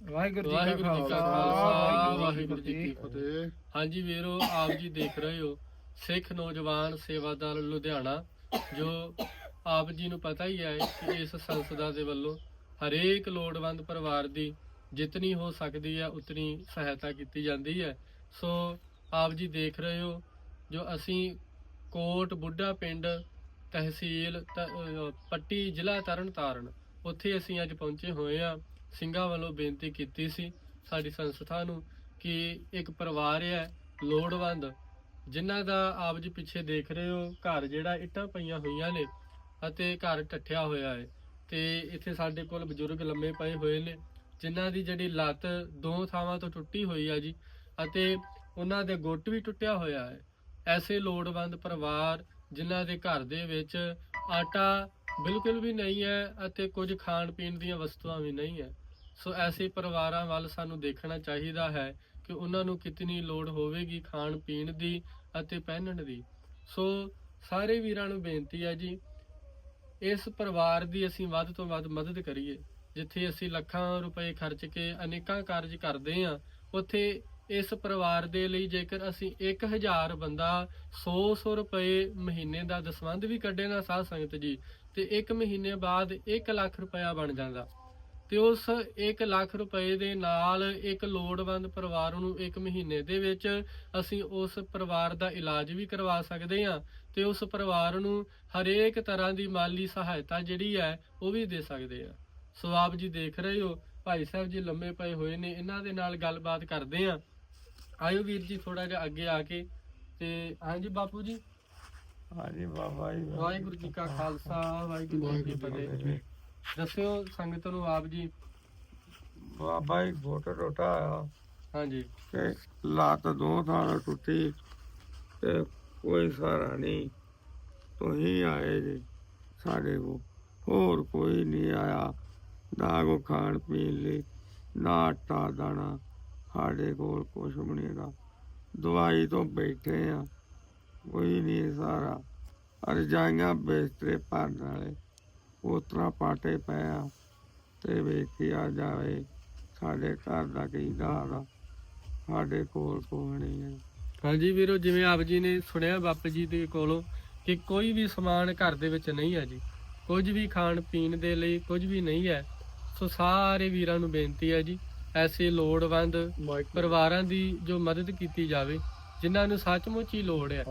ਵਾਹਿਗੁਰੂ ਜੀ ਵਾਹਿਗੁਰੂ ਕਾ ਖਾਲਸਾ ਵਾਹਿਗੁਰੂ ਜੀ ਕੀ ਫਤਿਹ। ਹਾਂਜੀ ਵੀਰੋ ਆਪ ਜੀ ਦੇਖ ਰਹੇ ਹੋ ਸਿੱਖ ਨੌਜਵਾਨ ਸੇਵਾਦਾਰ ਲੁਧਿਆਣਾ ਜੋ ਆਪ ਜੀ ਨੂੰ ਪਤਾ ਹੀ ਹੈ ਕਿ ਇਸ ਸੰਸਥਾ ਦੇ ਵੱਲੋਂ ਹਰੇਕ ਲੋੜਵੰਦ ਪਰਿਵਾਰ ਦੀ ਜਿਤਨੀ ਹੋ ਸਕਦੀ ਹੈ ਉਤਨੀ ਸਹਾਇਤਾ ਕੀਤੀ ਜਾਂਦੀ ਹੈ। ਸੋ ਆਪ ਜੀ ਦੇਖ ਰਹੇ ਹੋ ਜੋ ਅਸੀਂ ਕੋਟ ਬੁੱਢਾ ਪਿੰਡ ਤਹਿਸੀਲ ਪੱਟੀ ਜ਼ਿਲ੍ਹਾ ਤਰਨਤਾਰਨ ਉੱਥੇ ਅਸੀਂ ਅੱਜ ਪਹੁੰਚੇ ਹੋਏ ਹਾਂ। ਸਿੰਘਾਂ ਵੱਲੋਂ ਬੇਨਤੀ ਕੀਤੀ ਸੀ ਸਾਡੀ ਸੰਸਥਾ ਨੂੰ ਕਿ ਇੱਕ ਪਰਿਵਾਰ ਹੈ, ਲੋੜਵੰਦ, ਜਿਨ੍ਹਾਂ ਦਾ ਆਪ ਜੀ ਪਿੱਛੇ ਦੇਖ ਰਹੇ ਹੋ, ਘਰ ਜਿਹੜਾ ਇੱਟਾਂ ਪਈਆਂ ਹੋਈਆਂ ਨੇ ਅਤੇ ਘਰ ਟੱਠਿਆ ਹੋਇਆ ਹੈ। ਤੇ ਇੱਥੇ ਸਾਡੇ ਕੋਲ ਬਜ਼ੁਰਗ ਲੰਮੇ ਪਏ ਹੋਏ ਨੇ, ਜਿਨ੍ਹਾਂ ਦੀ ਜਿਹੜੀ ਲੱਤ ਦੋ ਥਾਵਾਂ ਤੋਂ ਟੁੱਟੀ ਹੋਈ ਆ ਜੀ ਅਤੇ ਉਹਨਾਂ ਦੇ ਗੁੱਟ ਵੀ ਟੁੱਟਿਆ ਹੋਇਆ ਹੈ। ਐਸੇ ਲੋੜਵੰਦ ਪਰਿਵਾਰ, ਜਿਨ੍ਹਾਂ ਦੇ ਘਰ ਦੇ ਵਿੱਚ ਆਟਾ ਬਿਲਕੁਲ ਵੀ ਨਹੀਂ ਹੈ ਅਤੇ ਕੁਝ ਖਾਣ ਪੀਣ ਦੀਆਂ ਵਸਤੂਆਂ ਵੀ ਨਹੀਂ ਹੈ। ਸੋ ਐਸੇ ਪਰਿਵਾਰਾਂ ਵੱਲ ਸਾਨੂੰ ਦੇਖਣਾ ਚਾਹੀਦਾ ਹੈ ਕਿ ਉਹਨਾਂ ਨੂੰ ਕਿਤਨੀ ਲੋੜ ਹੋਵੇਗੀ ਖਾਣ ਪੀਣ ਦੀ ਅਤੇ ਪਹਿਨਣ ਦੀ। ਸੋ ਸਾਰੇ ਵੀਰਾਂ ਨੂੰ ਬੇਨਤੀ ਹੈ ਜੀ, ਇਸ ਪਰਿਵਾਰ ਦੀ ਅਸੀਂ ਵੱਧ ਤੋਂ ਵੱਧ ਮਦਦ ਕਰੀਏ। ਜਿੱਥੇ ਅਸੀਂ ਲੱਖਾਂ ਰੁਪਏ ਖਰਚ ਕੇ ਅਨੇਕਾਂ ਕਾਰਜ ਕਰਦੇ ਹਾਂ, ਉੱਥੇ ਇਸ ਪਰਿਵਾਰ ਦੇ ਲਈ ਜੇਕਰ ਅਸੀਂ 1000 ਬੰਦਾ 100-100 ਰੁਪਏ ਮਹੀਨੇ ਦਾ ਦਸਵੰਧ ਵੀ ਕੱਢੇ ਨਾ ਸਾਧ ਸੰਗਤ ਜੀ, ਤੇ ਇੱਕ ਮਹੀਨੇ ਬਾਅਦ 1 ਲੱਖ ਰੁਪਇਆ ਬਣ ਜਾਂਦਾ। ਤੇ ਉਸ 1 ਲੱਖ ਰੁਪਏ ਦੇ ਨਾਲ ਇੱਕ ਲੋੜਵੰਦ ਪਰਿਵਾਰ ਨੂੰ ਇੱਕ ਮਹੀਨੇ ਦੇ ਵਿੱਚ ਅਸੀਂ ਉਸ ਪਰਿਵਾਰ ਦਾ ਇਲਾਜ ਵੀ ਕਰਵਾ ਸਕਦੇ ਹਾਂ ਤੇ ਉਸ ਪਰਿਵਾਰ ਨੂੰ ਹਰੇਕ ਤਰ੍ਹਾਂ ਦੀ ਮਾਲੀ ਸਹਾਇਤਾ ਜਿਹੜੀ ਹੈ ਉਹ ਵੀ ਦੇ ਸਕਦੇ ਆ ਸੋ ਆਪ ਜੀ ਦੇਖ ਰਹੇ ਹੋ ਭਾਈ ਸਾਹਿਬ ਜੀ ਲੰਮੇ ਪਏ ਹੋਏ ਨੇ ਇਹਨਾਂ ਦੇ ਨਾਲ ਗੱਲਬਾਤ ਕਰਦੇ ਆ ਆਇਓ ਵੀਰ ਜੀ ਥੋੜਾ ਜਿਹਾ ਅੱਗੇ ਆ ਕੇ ਤੇ ਹਾਂਜੀ ਬਾਪੂ ਜੀ। ਹਾਂਜੀ ਬਾਬਾ ਜੀ। ਵਾਹਿਗੁਰੂ ਜੀ ਕਾ ਖਾਲਸਾ ਵਾਹਿਗੁਰੂ ਜੀ ਕੀ ਫਤਿਹ। ਦੱਸਿਓ ਸੰਗਤ ਨੂੰ ਆਪ ਜੀ। ਬਾਬਾ ਜੀ ਗੋਟ ਟੋਟਾ ਆ। ਹਾਂਜੀ। ਤੇ ਲੱਤ ਦੋ ਥਾਂ ਟੁੱਟੀ ਤੇ ਕੋਈ ਸਹਾਰਾ ਨਹੀਂ। ਤੁਸੀਂ ਆਏ ਜੀ ਸਾਡੇ ਕੋ ਹੋਰ ਕੋਈ ਨਹੀਂ ਆਇਆ। ਨਾ ਕੋ ਖਾਣ ਪੀਣ ਲਈ ਨਾ ਆਟਾ ਦਾਣਾ ਸਾਡੇ ਕੋਲ ਕੁਛ ਵੀ ਨਹੀਂ ਦਾ ਦਵਾਈ ਤੋਂ ਬੈਠੇ ਆ ਕੋਈ ਨਹੀਂ ਸਾਰਾ ਰਜਾਈਆਂ ਬਿਸਤਰੇ ਭਰਨ ਵਾਲੇ। ਉਤਰਾ ਪਾਟੇ ਪਿਆ ਤੇ ਵੇਖਿਆ ਜਾਵੇ ਸਾਡੇ ਘਰ ਦਾ ਕੀ ਹਾਲ ਆ ਸਾਡੇ ਕੋਲ ਕੋਈ ਨਹੀਂ ਹੈ ਹਾਂਜੀ ਵੀਰੋ ਜਿਵੇਂ ਆਪ ਜੀ ਨੇ ਸੁਣਿਆ ਬਾਪੂ ਜੀ ਦੇ ਕੋਲੋਂ ਕਿ ਕੋਈ ਵੀ ਸਮਾਨ ਘਰ ਦੇ ਵਿੱਚ ਨਹੀਂ ਹੈ ਜੀ। ਕੁਝ ਵੀ ਖਾਣ ਪੀਣ ਦੇ ਲਈ ਕੁਝ ਵੀ ਨਹੀਂ ਹੈ। ਸੋ ਸਾਰੇ ਵੀਰਾਂ ਨੂੰ ਬੇਨਤੀ ਹੈ ਜੀ ਐਸੇ ਲੋੜਵੰਦ ਪਰਿਵਾਰਾਂ ਦੀ ਜੋ ਮਦਦ ਕੀਤੀ ਜਾਵੇ ਜਿਨ੍ਹਾਂ ਨੂੰ ਸੱਚਮੁੱਚ ਹੀ ਲੋੜ ਹੈ।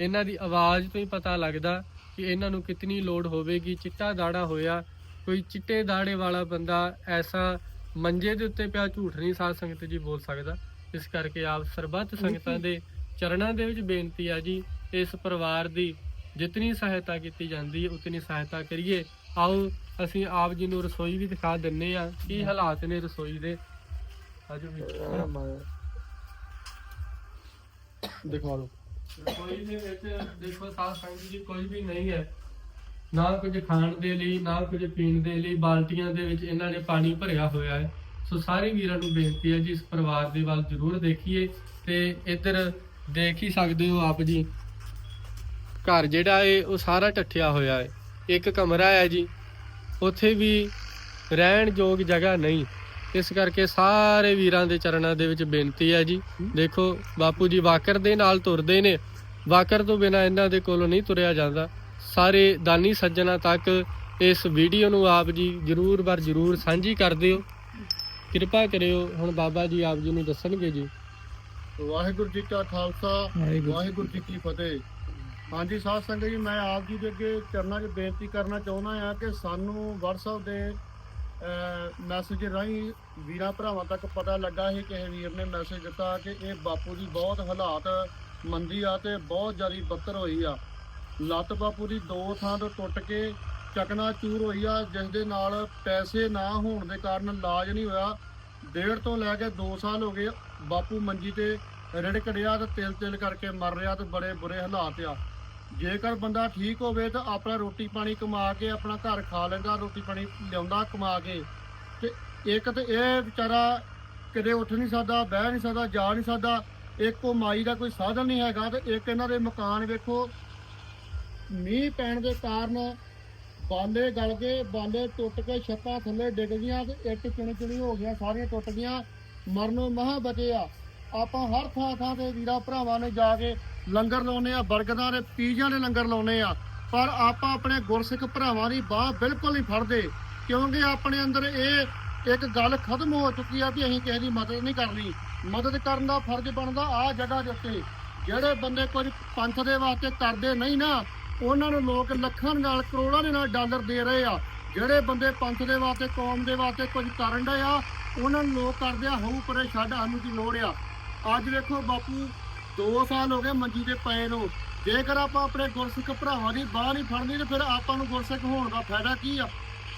ਇਹਨਾਂ ਦੀ ਆਵਾਜ਼ ਤੋਂ ਹੀ ਪਤਾ ਲੱਗਦਾ ਕਿ ਇਹਨਾਂ ਨੂੰ ਕਿਤਨੀ ਲੋੜ ਹੋਵੇਗੀ ਚਿੱਟਾ ਦਾੜਾ ਹੋਇਆ ਕੋਈ ਚਿੱਟੇ ਦਾੜੇ ਵਾਲਾ ਬੰਦਾ ਐਸਾ ਮੰਜੇ ਦੇ ਉੱਤੇ ਪਿਆ ਝੂਠ ਨਹੀਂ ਸਾਧ ਸੰਗਤ ਜੀ ਬੋਲ ਸਕਦਾ। ਇਸ ਕਰਕੇ ਆਪ ਸਰਬੱਤ ਸੰਗਤਾਂ ਦੇ ਚਰਨਾਂ ਦੇ ਵਿੱਚ ਬੇਨਤੀ ਆ ਜੀ ਇਸ ਪਰਿਵਾਰ ਦੀ ਜਿਤਨੀ ਸਹਾਇਤਾ ਕੀਤੀ ਜਾਂਦੀ ਹੈ ਉਤਨੀ ਸਹਾਇਤਾ ਕਰੀਏ। ਆਓ ਅਸੀਂ ਆਪ ਜੀ ਨੂੰ ਰਸੋਈ ਵੀ ਦਿਖਾ ਦਿੰਨੇ ਆ ਕੀ ਹਾਲਾਤ ਨੇ ਰਸੋਈ ਦੇ? ਆਜੋ ਵੀ ਦਿਖਾ ਲਓ ਰਸੋਈ ਦੇ ਵਿੱਚ ਦੇਖੋ ਸਾਧ ਸੰਗਤ ਜੀ, ਕੋਈ ਵੀ ਨਹੀਂ ਹੈ। ਨਾ ਕੁਝ ਖਾਣ ਦੇ ਲਈ, ਨਾ ਕੁਝ ਪੀਣ ਦੇ ਲਈ, ਬਾਲਟੀਆਂ ਦੇ ਵਿੱਚ ਇਹਨਾਂ ਨੇ ਪਾਣੀ ਭਰਿਆ ਹੋਇਆ ਹੈ। ਸੋ ਸਾਰੇ ਵੀਰਾਂ ਨੂੰ ਬੇਨਤੀ ਹੈ ਜੀ, ਇਸ ਪਰਿਵਾਰ ਦੇ ਵੱਲ ਜ਼ਰੂਰ ਦੇਖੀਏ ਤੇ ਇੱਧਰ ਦੇਖ ਹੀ ਸਕਦੇ ਹੋ ਆਪ ਜੀ। ਘਰ ਜਿਹੜਾ ਹੈ, ਉਹ ਸਾਰਾ ਟੱਠਿਆ ਹੋਇਆ ਹੈ। ਇੱਕ ਕਮਰਾ ਹੈ ਜੀ। ਉੱਥੇ ਵੀ ਰਹਿਣ ਯੋਗ ਜਗ੍ਹਾ ਨਹੀਂ। ਇਸ ਕਰਕੇ ਸਾਰੇ ਵੀਰਾਂ ਦੇ ਚਰਨਾਂ ਦੇ ਵਿੱਚ ਬੇਨਤੀ ਹੈ ਜੀ। ਦੇਖੋ ਬਾਪੂ ਜੀ ਵਾਕਰ ਦੇ ਨਾਲ ਤੁਰਦੇ ਨੇ। ਵਾਕਰ ਤੋਂ ਬਿਨਾ ਇਹਨਾਂ ਦੇ ਕੋਲੋਂ ਨਹੀਂ ਤੁਰਿਆ ਜਾਂਦਾ। ਸਾਰੇ ਦਾਨੀ ਸੱਜਣਾ ਤੱਕ ਇਸ ਵੀਡੀਓ ਨੂੰ ਆਪ ਜੀ ਜਰੂਰ ਬਰ ਜਰੂਰ ਸਾਂਝੀ ਕਰ ਦਿਓ। ਕਿਰਪਾ ਕਰਿਓ ਹੁਣ ਬਾਬਾ ਜੀ ਆਪ ਜੀ ਨੂੰ ਦੱਸਣਗੇ ਜੀ। ਵਾਹਿਗੁਰੂ ਜੀ ਕਾ ਖਾਲਸਾ ਵਾਹਿਗੁਰੂ ਵਾਹਿਗੁਰੂ ਜੀ ਕੀ ਫਤਿਹ। ਹਾਂਜੀ ਸਾਧ ਸੰਗਤ ਜੀ ਮੈਂ ਆਪ ਜੀ ਦੇ ਅੱਗੇ ਚਰਨਾਂ 'ਚ ਬੇਨਤੀ ਕਰਨਾ ਚਾਹੁੰਦਾ ਹਾਂ ਕਿ ਸਾਨੂੰ WhatsApp ਦੇ ਮੈਸੇਜ ਰਾਹੀਂ ਵੀਰਾਂ ਭਰਾਵਾਂ ਤੱਕ ਪਤਾ ਲੱਗਾ ਸੀ ਕਿਸੇ ਵੀਰ ਨੇ ਮੈਸੇਜ ਦਿੱਤਾ ਕਿ ਇਹ ਬਾਪੂ ਦੀ ਬਹੁਤ ਹਾਲਾਤ ਮੰਦੀ ਆ ਤੇ ਬਹੁਤ ਜ਼ਿਆਦਾ ਬੱਤਰ ਹੋਈ ਆ। ਲੱਤ ਬਾਪੂ ਦੀ ਦੋ ਥਾਂ ਤੋਂ ਟੁੱਟ ਕੇ ਚਕਨਾ ਚੂਰ ਹੋਈ ਆ, ਜਿਸ ਦੇ ਨਾਲ ਪੈਸੇ ਨਾ ਹੋਣ ਦੇ ਕਾਰਨ ਇਲਾਜ ਨਹੀਂ ਹੋਇਆ। ਡੇਢ ਤੋਂ ਲੈ ਕੇ 2 ਸਾਲ ਹੋ ਗਏ ਬਾਪੂ ਮੰਜੀ ਤੇ ਰਿੜਕ ਰਿਹਾ ਤੇ ਤਿਲ ਤਿਲ ਕਰਕੇ ਮਰ ਰਿਹਾ ਤੇ ਬੜੇ ਬੁਰੇ ਹਾਲਾਤ ਆ। ਜੇਕਰ ਬੰਦਾ ਠੀਕ ਹੋਵੇ ਤਾਂ ਆਪਣਾ ਰੋਟੀ ਪਾਣੀ ਕਮਾ ਕੇ, ਆਪਣਾ ਘਰ ਖਾ ਲੈਂਦਾ, ਰੋਟੀ ਪਾਣੀ ਲਿਆਉਂਦਾ, ਕਮਾ ਕੇ। ਤੇ ਇੱਕ ਤੇ ਇਹ ਵਿਚਾਰਾ ਕਿਤੇ ਉੱਠ ਨਹੀਂ ਸਕਦਾ, ਬਹਿ ਨਹੀਂ ਸਕਦਾ, ਜਾ ਨਹੀਂ ਸਕਦਾ। ਇੱਕ ਉਹ ਮਾਈ ਦਾ ਕੋਈ ਸਾਧਨ ਨਹੀਂ ਹੈਗਾ ਤੇ ਇੱਕ ਇਹਨਾਂ ਦੇ ਮਕਾਨ ਵੇਖੋ, ਮੀਂਹ ਪੈਣ ਦੇ ਕਾਰਨ ਬਾਂਦੇ ਗਲ ਗਏ, ਬਾਂਦੇ ਟੁੱਟ ਕੇ ਛੱਤਾਂ ਥੱਲੇ ਡਿੱਗ ਗਈਆਂ ਤੇ ਇੱਟ ਚੁਣੀ ਚੁਣੀ ਹੋ ਗਈਆਂ, ਸਾਰੀਆਂ ਟੁੱਟ ਗਈਆਂ। ਮਰਨੋਂ ਮਹਾ ਬਚੇ ਆ। ਆਪਾਂ ਹਰ ਥਾਂ ਥਾਂ ਤੇ ਵੀਰਾ ਭਰਾਵਾਂ ਨੇ ਜਾ ਕੇ ਲੰਗਰ ਲਾਉਨੇ ਆ ਬਰਗਦਾਂ ਦੇ ਪੀਜ਼ਿਆਂ ਦੇ ਲੰਗਰ ਲਾਉਨੇ ਆ ਪਰ ਆਪਾਂ ਆਪਣੇ ਗੁਰਸਿੱਖ ਭਰਾਵਾਂ ਦੀ ਬਾਹ ਬਿਲਕੁਲ ਨਹੀਂ ਫੜਦੇ, ਕਿਉਂਕਿ ਆਪਣੇ ਅੰਦਰ ਇਹ ਇੱਕ ਗੱਲ ਖਤਮ ਹੋ ਚੁੱਕੀ ਆ ਵੀ ਅਸੀਂ ਕਿਸੇ ਦੀ ਮਦਦ ਨਹੀਂ ਕਰਨੀ। ਮਦਦ ਕਰਨ ਦਾ ਫਰਜ਼ ਬਣਦਾ ਆ ਜਗ੍ਹਾ ਦੇ ਉੱਤੇ। ਜਿਹੜੇ ਬੰਦੇ ਕੁਝ ਪੰਥ ਦੇ ਵਾਸਤੇ ਕਰਦੇ ਨਹੀਂ ਨਾ, ਉਹਨਾਂ ਨੂੰ ਲੋਕ ਲੱਖਾਂ ਨਾਲ ਕਰੋੜਾਂ ਦੇ ਨਾਲ ਡਾਲਰ ਦੇ ਰਹੇ ਆ। ਜਿਹੜੇ ਬੰਦੇ ਪੰਥ ਦੇ ਵਾਸਤੇ, ਕੌਮ ਦੇ ਵਾਸਤੇ ਕੁਝ ਕਰਨ ਡਏ ਆ, ਉਹਨਾਂ ਨੂੰ ਲੋਕ ਕਰਦੇ ਆ, ਹੋਊ ਪਰੇ ਛੱਡ ਸਾਨੂੰ ਕੀ ਲੋੜ ਆ? ਅੱਜ ਵੇਖੋ ਬਾਪੂ 2 ਸਾਲ ਹੋ ਗਏ ਮੰਜੀ ਤੇ ਪਏ ਨੂੰ। ਜੇਕਰ ਆਪਾਂ ਆਪਣੇ ਗੁਰਸਿੱਖ ਭਰਾਵਾਂ ਦੀ ਬਾਹ ਨਹੀਂ ਫੜਨੀ, ਤੇ ਫਿਰ ਆਪਾਂ ਨੂੰ ਗੁਰਸਿੱਖ ਹੋਣ ਦਾ ਫਾਇਦਾ ਕੀ ਆ?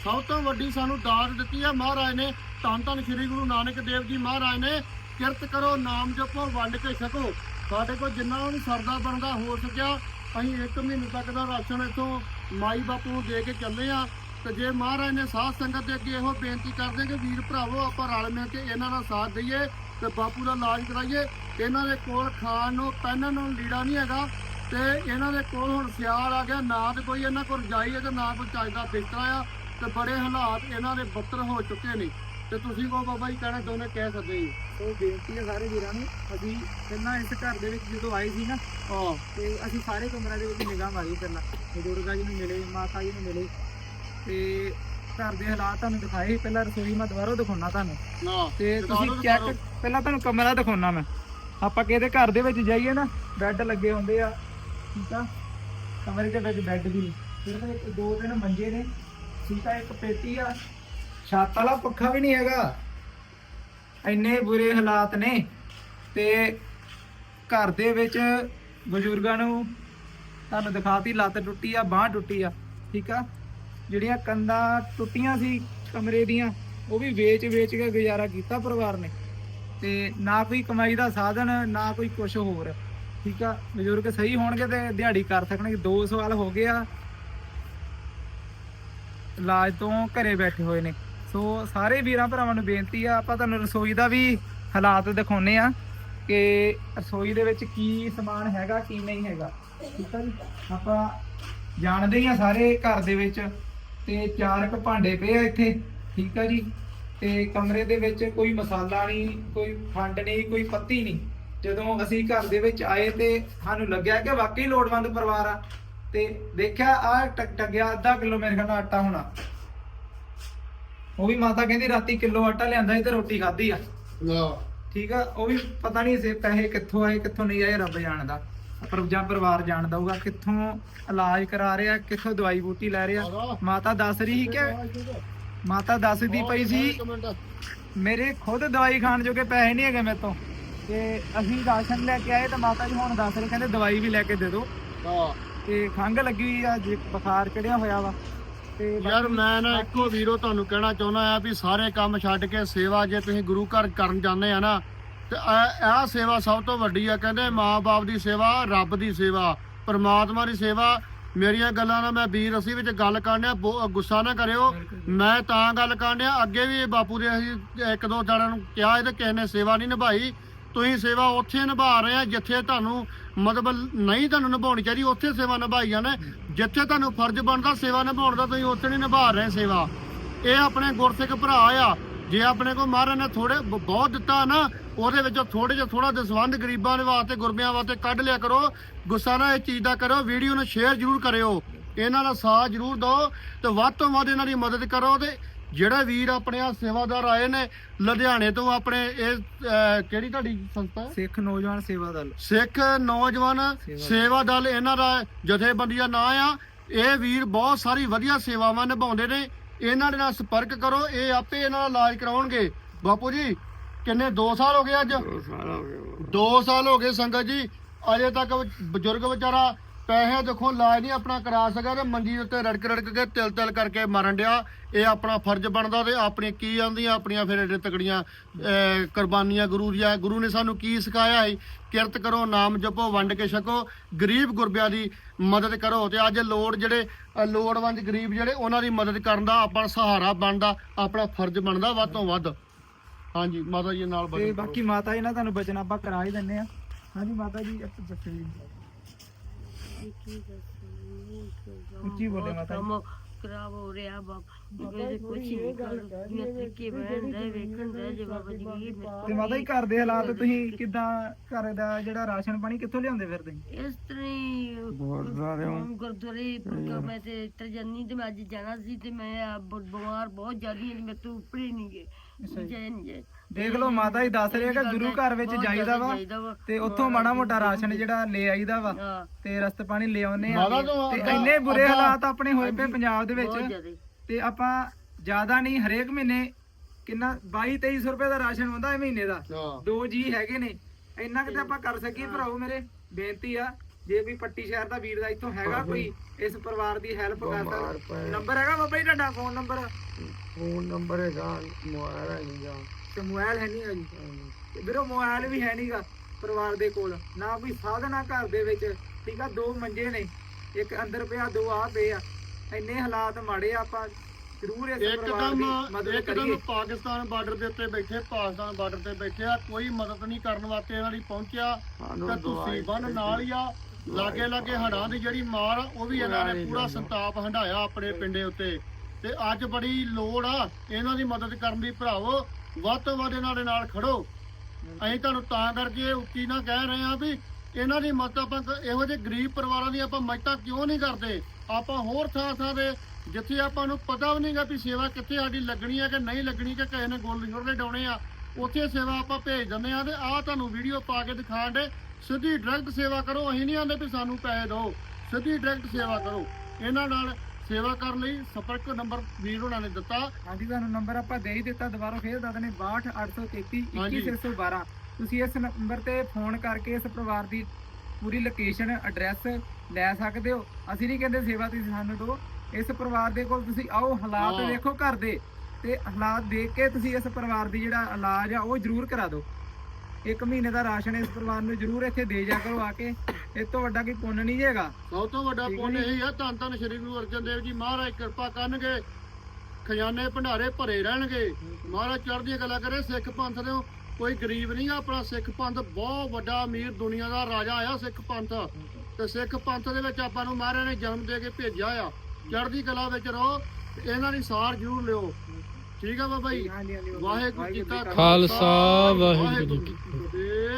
ਸਭ ਤੋਂ ਵੱਡੀ ਸਾਨੂੰ ਦਾਤ ਦਿੱਤੀ ਆ ਮਹਾਰਾਜ ਨੇ, ਧੰਨ ਧੰਨ ਸ੍ਰੀ ਗੁਰੂ ਨਾਨਕ ਦੇਵ ਜੀ ਮਹਾਰਾਜ ਨੇ, ਕਿਰਤ ਕਰੋ, ਨਾਮ ਜਪੋ, ਵੰਡ ਕੇ ਛਕੋ। ਸਾਡੇ ਕੋਲ ਜਿੰਨਾ ਵੀ ਸਰਦਾ ਬਣਦਾ ਹੋ ਸਕਿਆ, ਅਸੀਂ ਇੱਕ ਮਹੀਨੇ ਤੱਕ ਦਾ ਰਾਸ਼ਨ ਇੱਥੋਂ ਮਾਈ ਬਾਪੂ ਨੂੰ ਦੇ ਕੇ ਚੱਲੇ ਆ। ਤੇ ਜੇ ਮਹਾਰਾਜ ਨੇ ਸਾਧ ਸੰਗਤ ਦੇ ਅੱਗੇ ਇਹੋ ਬੇਨਤੀ ਕਰਦੇ ਕਿ ਵੀਰ ਭਰਾਵੋ, ਆਪਾਂ ਰਲ ਮਿਲ ਕੇ ਇਹਨਾਂ ਦਾ ਸਾਥ ਦਈਏ। ਤੇ ਬਾਪੂ ਦਾ ਇਲਾਜ ਕਰਾਈਏ। ਇਹਨਾਂ ਦੇ ਕੋਲ ਖਾਣ ਨੂੰ ਪਹਿਨਣ ਨੂੰ ਲੀੜਾ ਨਹੀਂ ਹੈਗਾ। ਤੇ ਇਹਨਾਂ ਦੇ ਕੋਲ ਹੁਣ ਸਿਆਲ ਆ ਗਿਆ। ਨਾ ਤੇ ਕੋਈ ਇਹਨਾਂ ਕੋਲ ਰਜਾਈ ਹੈ ਤੇ ਨਾ ਕੋਈ ਚੱਜ ਦਾ ਬਿਸਤਰਾ ਆ। ਤੇ ਬੜੇ ਹਾਲਾਤ ਇਹਨਾਂ ਦੇ ਬੱਤਰ ਹੋ ਚੁੱਕੇ ਨੇ। ਤੇ ਤੁਸੀਂ ਕੋ ਬਾਬਾ ਜੀ ਕਹਿਣਾ ਚਾਹੁੰਦੇ ਕਹਿ ਸਕਦੇ ਜੀ ਸੋ ਬੇਨਤੀ ਹੈ ਸਾਰੇ ਵੀਰਾਂ ਨੂੰ ਅਸੀਂ ਪਹਿਲਾਂ ਇਸ ਘਰ ਦੇ ਵਿੱਚ ਜਦੋਂ ਆਏ ਸੀ ਨਾ ਹਾਂ। ਤੇ ਅਸੀਂ ਸਾਰੇ ਕਮਰਿਆਂ ਦੇ ਵਿੱਚ ਨਿਗਾਹ ਮਾਰੀ ਪਹਿਲਾਂ। ਬਜ਼ੁਰਗਾਂ ਜੀ ਨੂੰ ਮਿਲੇ ਮਾਤਾ ਜੀ ਨੂੰ ਮਿਲੇ। ਤੇ ਘਰ ਦੇ ਹਾਲਾਤ ਤੁਹਾਨੂੰ ਦਿਖਾਏ। ਪਹਿਲਾਂ ਰਸੋਈ ਮੈਂ ਦੁਬਾਰਾ ਦਿਖਾਉਣਾ ਤੁਹਾਨੂੰ। ਤੇ ਤੁਸੀਂ ਚੈੱਕ। ਪਹਿਲਾਂ ਤੁਹਾਨੂੰ ਕਮਰਾ ਦਿਖਾਉਣਾ ਮੈਂ। ਆਪਾਂ ਕਿਹਦੇ ਘਰ ਦੇ ਵਿੱਚ ਜਾਈਏ ਨਾ ਬੈੱਡ ਲੱਗੇ ਹੁੰਦੇ ਆ, ਠੀਕ ਆ? ਕਮਰੇ ਦੇ ਵਿੱਚ ਬੈੱਡ ਵੀ। ਸਿਰਫ ਇੱਕ ਦੋ ਤਿੰਨ ਮੰਜੇ ਨੇ। ਠੀਕ ਆ, ਇੱਕ ਪੇਟੀ ਆ। ਛੱਤ ਵਾਲਾ ਪੱਖਾ ਵੀ ਨਹੀਂ ਹੈਗਾ। ਇੰਨੇ ਬੁਰੇ ਹਾਲਾਤ ਨੇ। ਤੇ ਘਰ ਦੇ ਵਿੱਚ ਬਜ਼ੁਰਗਾਂ ਨੂੰ ਤੁਹਾਨੂੰ ਦਿਖਾਤੀ, ਲੱਤ ਟੁੱਟੀ ਆ, ਬਾਹ ਟੁੱਟੀ ਆ, ਠੀਕ ਆ? ਜਿਹੜੀਆਂ ਕੰਧਾਂ ਟੁੱਟੀਆਂ ਸੀ ਕਮਰੇ ਦੀਆਂ, ਉਹ ਵੀ ਵੇਚ ਵੇਚ ਕੇ ਗੁਜ਼ਾਰਾ ਕੀਤਾ ਪਰਿਵਾਰ ਨੇ। ਤੇ ਨਾ ਕੋਈ ਕਮਾਈ ਦਾ ਸਾਧਨ, ਨਾ ਕੋਈ ਕੁਝ ਹੋਰ। ਠੀਕ ਆ? ਬਜ਼ੁਰਗ ਸਹੀ ਹੋਣਗੇ ਤੇ ਦਿਹਾੜੀ ਕਰ ਸਕਣਗੇ। ਦੋ ਸਵਾਲ ਹੋ ਗਏ ਆ। ਇਲਾਜ ਤੋਂ ਘਰੇ ਬੈਠੇ ਹੋਏ ਨੇ। ਸੋ ਸਾਰੇ ਵੀਰਾਂ ਭਰਾਵਾਂ ਨੂੰ ਬੇਨਤੀ ਆ, ਆਪਾਂ ਤੁਹਾਨੂੰ ਰਸੋਈ ਦਾ ਵੀ ਹਾਲਾਤ ਦਿਖਾਉਨੇ ਆ ਕਿ ਰਸੋਈ ਦੇ ਵਿੱਚ ਕੀ ਸਮਾਨ ਹੈਗਾ, ਕੀ ਨਹੀਂ ਹੈਗਾ। ਠੀਕ ਆ ਜੀ? ਆਪਾਂ ਜਾਣਦੇ ਹੀ ਆ ਸਾਰੇ ਘਰ ਦੇ ਵਿੱਚ ਤੇ ਚਾਰ ਕੁ ਭਾਂਡੇ ਪਏ ਆ ਇੱਥੇ। ਠੀਕ ਆ ਜੀ? ਤੇ ਕਮਰੇ ਦੇ ਵਿੱਚ ਕੋਈ ਮਸਾਲਾ ਨਹੀਂ ਕੋਈ ਖੰਡ ਨਹੀਂ ਕੋਈ ਪੱਤੀ ਨਹੀਂ। ਜਦੋਂ ਅਸੀਂ ਘਰ ਦੇ ਵਿੱਚ ਆਏ ਤੇ ਸਾਨੂੰ ਲੱਗਿਆ ਕਿ ਵਾਕਈ ਲੋੜਵੰਦ ਪਰਿਵਾਰ ਆ। ਤੇ ਦੇਖਿਆ ਆ ਟਕ ਟਗਿਆ ਅੱਧਾ ਕਿਲੋ ਮੇਰੇ ਖਿਆਲ ਆਟਾ ਹੋਣਾ। ਉਹ ਵੀ ਮਾਤਾ ਕਹਿੰਦੀ ਰਾਤੀ ਕਿਲੋ ਆਟਾ ਲਿਆਂਦਾ ਸੀ ਤੇ ਰੋਟੀ ਖਾਧੀ ਆ। ਠੀਕ ਆ ਉਹ ਵੀ ਪਤਾ ਨਹੀਂ ਸੇ ਪੈਸੇ ਕਿੱਥੋਂ ਆਏ ਕਿੱਥੋਂ ਨਹੀਂ ਆਏ ਰੱਬ ਜਾਣਦਾ। ਪਰ ਜਾਂ ਪਰਿਵਾਰ ਜਾਣਦਾ ਹੋਊਗਾ ਕਿੱਥੋਂ ਇਲਾਜ ਕਰਾ ਰਿਹਾ ਕਿੱਥੋਂ ਦਵਾਈ ਬੂਟੀ ਲੈ ਰਿਹਾ। ਮਾਤਾ। ਦੱਸ ਰਹੀ ਸੀ ਕਿ ਮਾਤਾ ਦੱਸਦੀ ਪਈ ਸੀ। ਮੇਰੇ ਖੁਦ ਦਵਾਈ ਖਾਣ ਜੋਗੇ ਪੈਸੇ ਨਹੀਂ ਹੈਗੇ ਮੇਰੇ ਤੋਂ। ਤੇ ਅਸੀਂ ਰਾਸ਼ਨ ਲੈ ਕੇ ਆਏ ਤਾਂ ਮਾਤਾ ਜੀ ਹੁਣ ਦੱਸ ਰਹੇ ਕਹਿੰਦੇ ਦਵਾਈ ਵੀ ਲੈ ਕੇ ਦੇ ਦਿਓ। ਹਾਂ। ਤੇ ਖੰਘ ਲੱਗੀ ਹੋਈ ਆ ਜੇ ਬੁਖਾਰ ਚੜਿਆ ਹੋਇਆ ਵਾ। ਤੇ ਯਾਰ ਮੈਂ ਨਾ ਇੱਕੋ ਵੀਰੋ ਤੁਹਾਨੂੰ ਕਹਿਣਾ ਚਾਹੁੰਦਾ ਆ ਵੀ ਸਾਰੇ ਕੰਮ ਛੱਡ ਕੇ ਸੇਵਾ ਜੇ ਤੁਸੀਂ ਗੁਰੂ ਘਰ ਕਰਨ ਜਾਂਦੇ ਆ ਨਾ ਤੇ ਇਹ ਸੇਵਾ ਸਭ ਤੋਂ ਵੱਡੀ ਆ। ਕਹਿੰਦੇ ਮਾਂ-ਬਾਪ ਦੀ ਸੇਵਾ ਰੱਬ ਦੀ ਸੇਵਾ ਪਰਮਾਤਮਾ ਦੀ ਸੇਵਾ ਮੇਰੀਆਂ ਗੱਲਾਂ ਨਾਲ ਮੈਂ ਵੀਰ ਅਸੀਂ ਵਿੱਚ ਗੱਲ ਕਰਨਿਆ ਗੁੱਸਾ ਨਾ ਕਰਿਓ। ਮੈਂ ਤਾਂ ਗੱਲ ਕਰਨਿਆ ਅੱਗੇ ਵੀ ਇਹ ਬਾਪੂ ਦੇ ਅਸੀਂ ਇੱਕ ਦੋ ਜਣਾਂ ਨੂੰ ਕਿਹਾ ਇਹਦੇ ਕਿਸੇ ਨੇ ਸੇਵਾ ਨਹੀਂ ਨਿਭਾਈ। ਤੁਸੀਂ ਸੇਵਾ ਉੱਥੇ ਨਿਭਾ ਰਹੇ ਆ, ਜਿੱਥੇ ਤੁਹਾਨੂੰ ਮਤਲਬ ਨਹੀਂ ਤੁਹਾਨੂੰ ਨਿਭਾਉਣੀ ਚਾਹੀਦੀ, ਉੱਥੇ ਸੇਵਾ ਨਿਭਾਈ ਜਾਂਦੇ ਜਿੱਥੇ ਤੁਹਾਨੂੰ ਫਰਜ਼ ਬਣਦਾ ਸੇਵਾ ਨਿਭਾਉਣ ਦਾ, ਤੁਸੀਂ ਉੱਥੇ ਨਹੀਂ ਨਿਭਾ ਰਹੇ ਸੇਵਾ। ਇਹ ਆਪਣੇ ਗੁਰਸਿੱਖ ਭਰਾ ਆ। ਜੇ ਆਪਣੇ ਕੋਲ ਮਹਾਰਾਜ ਨੇ ਥੋੜੇ ਬਹੁਤ ਦਿੱਤਾ ਨਾ ਉਹਦੇ ਵਿੱਚੋਂ ਥੋੜੇ ਜਿਹਾ ਥੋੜਾ ਦਸਵੰਦ ਗਰੀਬਾਂ ਦੇ ਵਾਸਤੇ ਗੁਰਬਿਆਂ ਵਾਸਤੇ ਕੱਢ ਲਿਆ ਕਰੋ। ਗੁੱਸਾ ਨਾ ਇਹ ਚੀਜ਼ ਦਾ ਕਰੋ ਵੀਡੀਓ ਨੂੰ ਸ਼ੇਅਰ ਜ਼ਰੂਰ ਕਰਿਓ। ਇਹਨਾਂ ਦਾ ਸਾਥ ਜ਼ਰੂਰ ਦਿਓ ਤੇ ਵੱਧ ਤੋਂ ਵੱਧ ਇਹਨਾਂ ਦੀ ਮਦਦ ਕਰੋ ਤੇ ਜਿਹੜੇ ਵੀਰ ਆਪਣੇ ਆ ਸੇਵਾਦਾਰ ਆਏ ਨੇ ਲੁਧਿਆਣੇ ਤੋਂ ਆਪਣੇ ਇਹ ਕਿਹੜੀ ਤੁਹਾਡੀ ਸੰਸਥਾ? ਹੈ? ਸਿੱਖ ਨੌਜਵਾਨ ਸੇਵਾ ਦਲ। ਸਿੱਖ ਨੌਜਵਾਨ ਸੇਵਾ ਦਲ। ਇਹਨਾਂ ਦਾ ਜਥੇਬੰਦੀ ਦਾ ਨਾਂ ਆ। ਇਹ ਵੀਰ ਬਹੁਤ ਸਾਰੀ ਵਧੀਆ ਸੇਵਾਵਾਂ ਨਿਭਾਉਂਦੇ ਨੇ। ਇਹਨਾਂ ਦੇ ਨਾਲ ਸੰਪਰਕ ਕਰੋ ਇਹ ਆਪੇ ਇਹਨਾਂ ਦਾ ਇਲਾਜ ਕਰਾਉਣਗੇ। ਬਾਪੂ ਜੀ ਕਿੰਨੇ? 2 ਸਾਲ ਹੋ ਗਏ ਅੱਜ? ਦੋ ਸਾਲ ਹੋ ਗਏ। 2 ਸਾਲ ਹੋ ਗਏ ਸੰਗਤ ਜੀ ਅਜੇ ਤੱਕ ਬਜ਼ੁਰਗ ਵਿਚਾਰਾ ਪੈਸੇ ਦੇਖੋ ਇਲਾਜ ਨਹੀਂ ਆਪਣਾ ਕਰਾ ਸਕਿਆ ਤੇ ਮੰਜੀ ਉੱਤੇ ਰੜਕ ਰੜਕ ਕੇ ਤਿਲ ਤਿਲ ਕਰਕੇ ਮਰਨ ਡਿਆ। ਇਹ ਆਪਣਾ ਫਰਜ਼ ਬਣਦਾ ਤੇ ਆਪਣੀ ਕੀ ਆਂਦੀਆਂ ਆਪਣੀਆਂ ਫਿਰ ਏਡੇ ਤਕੜੀਆਂ ਕੁਰਬਾਨੀਆਂ ਗੁਰੂ ਦੀਆਂ। ਗੁਰੂ ਨੇ ਸਾਨੂੰ ਕੀ ਸਿਖਾਇਆ ਹੈ ਕਿਰਤ ਕਰੋ ਨਾਮ ਜਪੋ ਵੰਡ ਕੇ ਛਕੋ। ਗਰੀਬ ਗੁਰਬਿਆਂ ਦੀ ਮਦਦ ਕਰੋ ਤੇ ਅੱਜ ਲੋੜ ਜਿਹੜੇ ਲੋੜਵੰਦ ਗਰੀਬ ਜਿਹੜੇ ਉਹਨਾਂ ਦੀ ਮਦਦ ਕਰਨ ਦਾ ਆਪਣਾ ਸਹਾਰਾ ਬਣਦਾ ਆਪਣਾ ਫਰਜ਼ ਬਣਦਾ ਵੱਧ ਤੋਂ ਵੱਧ। ਹਾਂਜੀ ਮਾਤਾ ਜੀ ਨਾਲ ਬਚਨ। ਬਾਕੀ ਮਾਤਾ ਜੀ ਨਾਲ ਤੁਹਾਨੂੰ ਬਚਨ ਆਪਾਂ ਕਰਾ ਹੀ ਦਿੰਨੇ ਆ ਹਾਂਜੀ ਮਾਤਾ ਜੀ ਇੱਕ ਦੱਸੋ ਜੀ ਉੱਚੀ ਬੋਲੇ ਮਾਤਾ ਜੀ। ਕੰਮ ਖਰਾਬ ਹੋ ਰਿਹਾ ਬਾਬਾ। ਮੇਰੇ ਕੁਛ ਨਹੀਂ ਕਰ ਮੈਂ ਤਰੀਕੇ ਬਹਿਣ ਦਾ ਵੇਖਣ ਦਾ ਜੇ ਬਾਬਾ ਜੀ ਕੀ ਤੇ ਮਾਤਾ ਜੀ ਘਰ ਦੇ ਹਾਲਾਤ ਤੁਸੀਂ ਕਿਦਾਂ ਘਰ ਦਾ ਜਿਹੜਾ ਰਾਸ਼ਨ ਪਾਣੀ ਕਿੱਥੋਂ ਲਿਆਉਂਦੇ ਫਿਰਦੇ? ਇਸ ਤਰ੍ਹਾਂ ਹੀ ਗੁਰਦੁਆਰੇ ਪੁੱਕਾ ਮੈਂ ਤੇ ਇੱਧਰ ਜਾਨੀ ਤੇ ਮੈਂ ਅੱਜ ਜਾਣਾ ਸੀ ਤੇ ਮੈਂ ਬਿਮਾਰ ਬਹੁਤ ਜ਼ਿਆਦੀ ਹਾਂ ਮੈਂ ਤੋਂ ਉੱਪਰ ਹੀ ਨਹੀਂ ਗਏ। ਜੈ ਦੇਖ ਲਓ ਮਾਤਾ ਜੀ ਦੱਸ ਰਹੇ ਕਿ ਗੁਰੂ ਘਰ ਵਿੱਚ ਜਾਈਦਾ ਵਾ। ਤੇ ਉੱਥੋਂ ਮਾੜਾ ਮੋਟਾ ਰਾਸ਼ਨ ਜਿਹੜਾ ਲੈ ਆਈਦਾ ਵਾ ਤੇ ਰਸਤ ਪਾਣੀ ਲੈ ਆਉਨੇ ਆ। ਤੋਂ ਤੇ ਇੰਨੇ ਬੁਰੇ ਹਾਲਾਤ ਆਪਣੇ ਹੋਏ ਪਏ ਪੰਜਾਬ ਦੇ ਵਿੱਚ। ਤੇ ਆਪਾਂ ਜ਼ਿਆਦਾ ਨਹੀਂ ਹਰੇਕ ਮਹੀਨੇ ਕਿੰਨਾ 22 2300 ਰੁਪਏ ਦਾ ਰਾਸ਼ਨ ਹੁੰਦਾ ਇਹ ਮਹੀਨੇ ਦਾ। ਦੋ ਜੀ ਹੈਗੇ ਨੇ। ਇੰਨਾ ਕਿਤੇ ਆਪਾਂ ਕਰ ਸਕੀਏ ਭਰਾਓ ਮੇਰੇ ਬੇਨਤੀ ਆ। ਜੇ ਵੀ ਪੱਟੀ ਸ਼ਹਿਰ ਦਾ ਵੀਰ ਦਾ ਇੱਥੋਂ ਹੈਗਾ ਕੋਈ ਇਸ ਪਰਿਵਾਰ ਦੀ ਹੈਲਪ ਕਰ ਬਿਮਾਰ ਪਏ। ਨੰਬਰ ਹੈਗਾ ਬਾਬਾ ਜੀ ਤੁਹਾਡਾ ਫੋਨ ਨੰਬਰ ਫੋਨ ਨੰਬਰ ਹੈਗਾ ਮੋਬਾਈਲ ਹੈ ਨਹੀਂ ਤੇ ਮੋਬਾਈਲ ਹੈ ਨਹੀਂਗਾ ਜੀ। ਤੇ ਵੀਰੋ ਮੋਬਾਈਲ ਵੀ ਹੈ ਨਹੀਂਗਾ ਪਰਿਵਾਰ ਦੇ ਕੋਲ। ਨਾ ਕੋਈ ਸਾਧਨ ਆ ਘਰ ਦੇ ਵਿੱਚ ਠੀਕ ਆ ਦੋ ਮੰਜੇ ਨੇ। ਇੱਕ ਅੰਦਰ ਪਿਆ ਦੋ ਆ ਪਏ ਆ। ਇੰਨੇ ਹਾਲਾਤ ਮਾੜੇ ਆ ਆਪਾਂ ਜ਼ਰੂਰ ਇਸ ਪਰਿਵਾਰ ਇੱਕਦਮ ਦੀ ਮਦਦ ਇੱਕਦਮ ਕਰੀਏ। ਪਾਕਿਸਤਾਨ ਬਾਰਡਰ ਦੇ ਉੱਤੇ ਬੈਠੇ ਪਾਕਿਸਤਾਨ ਬਾਰਡਰ ਤੇ ਬੈਠੇ ਆ ਕੋਈ ਮਦਦ ਨਹੀਂ ਕਰਨ ਵਾਸਤੇ ਇਹਨਾਂ ਦੀ ਪਹੁੰਚਿਆ। ਸਾਨੂੰ ਤਾਂ ਤੁਸੀਂ ਦਵਾਈ ਬੰਨ ਨਾਲ ਹੀ ਆ। ਲਾਗੇ ਲਾਗੇ ਹੜਾਂ ਦੀ ਜਿਹੜੀ ਮਾਰ ਆ, ਉਹ ਵੀ ਇਹਨਾਂ ਨੇ ਪੂਰਾ ਸੰਤਾਪ ਹੰਡਾਇਆ ਆਪਣੇ ਪਿੰਡੇ ਉੱਤੇ। ਤੇ ਅੱਜ ਬੜੀ ਲੋੜ ਆ ਇਹਨਾਂ ਦੀ ਮਦਦ ਕਰਨ ਦੀ ਭਰਾਵੋ ਵੱਧ ਤੋਂ ਵੱਧ ਇਹਨਾਂ ਦੇ ਨਾਲ ਖੜੋ। ਅਸੀਂ ਤੁਹਾਨੂੰ ਤਾਂ ਕਰਕੇ ਉੱਚੀ ਨਾ ਕਹਿ ਰਹੇ ਆ ਵੀ ਇਹਨਾਂ ਦੀ ਮਦਦ ਆਪਾਂ ਇਹੋ ਜਿਹੇ ਗਰੀਬ ਪਰਿਵਾਰਾਂ ਦੀ ਆਪਾਂ ਮਦਦ ਕਿਉਂ ਨਹੀਂ ਕਰਦੇ? ਆਪਾਂ ਹੋਰ ਥਾਂ ਥਾਂ ਦੇ ਜਿੱਥੇ ਆਪਾਂ ਨੂੰ ਪਤਾ ਵੀ ਨਹੀਂਗਾ ਵੀ ਸੇਵਾ ਕਿੱਥੇ ਸਾਡੀ ਲੱਗਣੀ ਹੈ ਕਿ ਨਹੀਂ ਲੱਗਣੀ ਕਿ ਕਿਸੇ ਨੇ ਗੋਲ ਲਿਖਰ ਦੇ ਡਾਉਣੇ ਆ ਉੱਥੇ ਸੇਵਾ ਆਪਾਂ ਭੇਜ ਦਿੰਦੇ ਆ ਤੇ ਆਹ ਤੁਹਾਨੂੰ ਵੀਡੀਓ ਪਾ ਕੇ ਦਿਖਾਣ ਦੇ ਸਿੱਧੀ ਡਾਇਰੈਕਟ ਸੇਵਾ ਕਰੋ ਅਸੀਂ ਨਹੀਂ ਆਂਦੇ ਵੀ ਸਾਨੂੰ ਪੈਸੇ ਦਿਓ। ਸਿੱਧੀ ਡਾਇਰੈਕਟ ਸੇਵਾ ਕਰੋ। ਇਹਨਾਂ ਨਾਲ ਸੇਵਾ ਕਰਨ ਲਈ ਸੰਪਰਕ ਨੰਬਰ ਵੀਰ ਹੋਣਾ ਨੇ ਦਿੱਤਾ। ਹਾਂਜੀ ਤੁਹਾਨੂੰ ਨੰਬਰ ਆਪਾਂ ਦੇ ਹੀ ਦਿੱਤਾ ਦੁਬਾਰਾ ਫੇਰ ਦੱਸ ਦਿੰਦੇ 62833 ਹਾਂਜੀ। 21612 ਤੁਸੀਂ ਇਸ ਨੰਬਰ ਤੇ ਫੋਨ ਕਰਕੇ ਇਸ ਪਰਿਵਾਰ ਦੀ ਪੂਰੀ ਲੋਕੇਸ਼ਨ ਐਡਰੈਸ ਲੈ ਸਕਦੇ ਹੋ। ਅਸੀਂ ਨਹੀਂ ਕਹਿੰਦੇ ਸੇਵਾ ਤੁਸੀਂ ਸਾਨੂੰ ਦਿਓ। ਇਸ ਪਰਿਵਾਰ ਦੇ ਕੋਲ ਤੁਸੀਂ ਆਓ ਹਾਲਾਤ। ਦੇਖੋ ਘਰ ਦੇ। ਤੇ ਹਾਲਾਤ ਦੇਖ ਕੇ ਤੁਸੀਂ ਇਸ ਪਰਿਵਾਰ ਦੀ ਜਿਹੜਾ ਇਲਾਜ ਆ ਉਹ ਜ਼ਰੂਰ ਕਰਾ ਦਿਓ। ਇੱਕ ਮਹੀਨੇ ਦਾ ਰਾਸ਼ਨ ਇਸ ਪਰਿਵਾਰ ਨੂੰ ਜ਼ਰੂਰ ਇੱਥੇ ਦੇ ਜਾ ਕਰੋ ਆ ਕੇ। ਇਸ ਤੋਂ ਵੱਡਾ ਕੋਈ ਪੁੰਨ ਨਹੀਂ ਹੈਗਾ। ਸਭ ਤੋਂ ਵੱਡਾ ਪੁੰਨ। ਇਹ ਆ ਧੰਨ ਧੰਨ ਸ਼੍ਰੀ ਗੁਰੂ ਅਰਜਨ ਦੇਵ ਜੀ। ਮਹਾਰਾਜ ਕਿਰਪਾ ਕਰਨਗੇ ਖਜ਼ਾਨੇ ਭੰਡਾਰੇ ਭਰੇ ਰਹਿਣਗੇ। ਮਹਾਰਾਜ ਚੜ੍ਹਦੀਆਂ ਗੱਲਾਂ ਕਰੇ ਸਿੱਖ ਪੰਥ ਦੇ ਕੋਈ ਗਰੀਬ ਨਹੀਂ ਆ ਆਪਣਾ ਸਿੱਖ ਪੰਥ ਬਹੁਤ ਵੱਡਾ ਅਮੀਰ ਦੁਨੀਆ ਦਾ ਰਾਜਾ ਆ ਸਿੱਖ ਪੰਥ। ਤੇ ਸਿੱਖ ਪੰਥ ਦੇ ਵਿੱਚ ਆਪਾਂ ਨੂੰ ਮਹਾਰਾਜ ਨੇ ਜਨਮ ਦੇ ਕੇ ਭੇਜਿਆ ਆ। ਚੜ੍ਹਦੀ ਕਲਾ ਵਿੱਚ ਰਹੋ ਇਹਨਾਂ ਦੀ ਸਾਰ ਜ਼ਰੂਰ ਲਿਓ। ਠੀਕ ਆ ਬਾਬਾ ਜੀ। ਵਾਹਿਗੁਰੂ ਜੀ ਕਾ ਖਾਲਸਾ, ਵਾਹਿਗੁਰੂ ਜੀ ਕੀ ਫਤਿਹ।